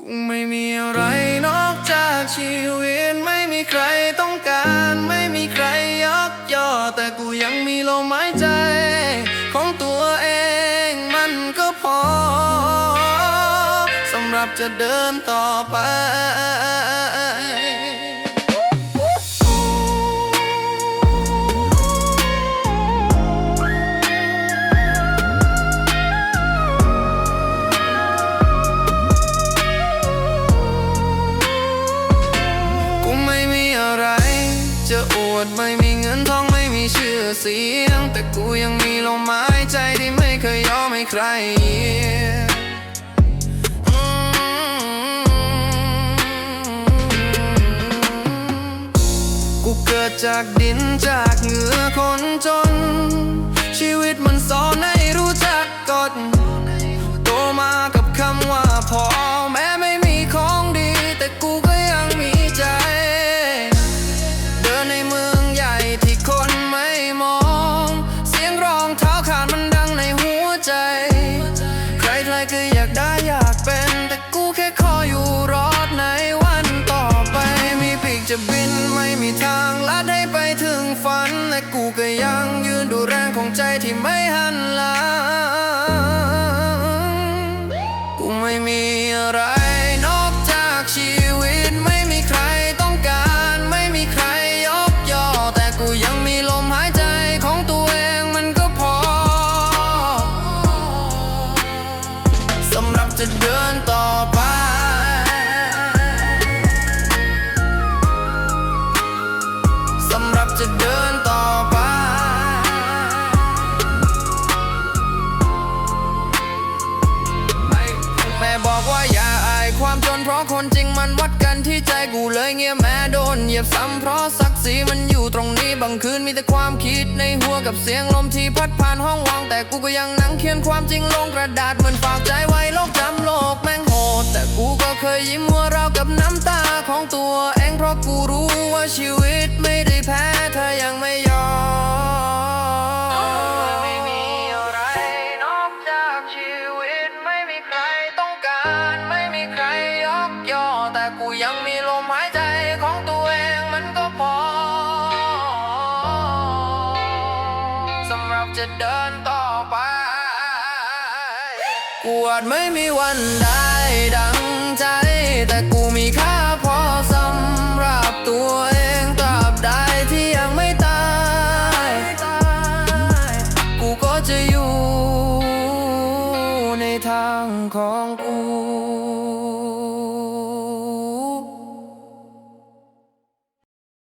กูไม่มีอะไรนอกจากชีวิตไม่มีใครต้องการ ไม่มีใครยกย่อ แต่กูยังมีลมหายใจ ของตัวเองมันก็พอสำหรับจะเดินต่อไป ดไม่มีเงินทองไม่มีชื่อเสียง แต่กูยังมีลมหายใจที่ไม่เคยยอมให้ใครยืมกูเกิดจากดินจากเหงื่อคนจน และกูก็ยังยืนดูแรงของใจที่ไม่หันหลัง กูไม่มีอะไรนอกจากชีวิตไม่มีใครต้องการ ไม่มีใครยกย่อ แต่กูยังมีลมหายใจของตัวเองมันก็พอ สำหรับจะเดินต่อไปสำหรับจะเดิน นเพราะคนจริงมันวัดกันที่ใจกูเลยเงียบแม้โดนเหยียบซ้ำเพราะศักดิ์ศรีมันอยู่ตรงนี้บางคืนมีแต่ความคิดในหัวกับเสียงลมที่พัดผ่านห้องวังแต่กูก็ยังนั่งเขียนความจริงลงกระดาษเหมือนฝากใจไว้โลกจำโลกแม่งโหดแต่กูก็เคยยิ้มหัวเรากับน้ำตาของตัวเองเพราะกูรู้ว่าชีวิต ยังมีลมหายใจของตัวเองมันก็พอ สำหรับจะเดินต่อไป กูอาจไม่มีวันได้ดังใจ แต่กูมีค่าพอสำหรับตัวเองตราบใดที่ยังไม่ตาย กูก็จะอยู่ในทางของกู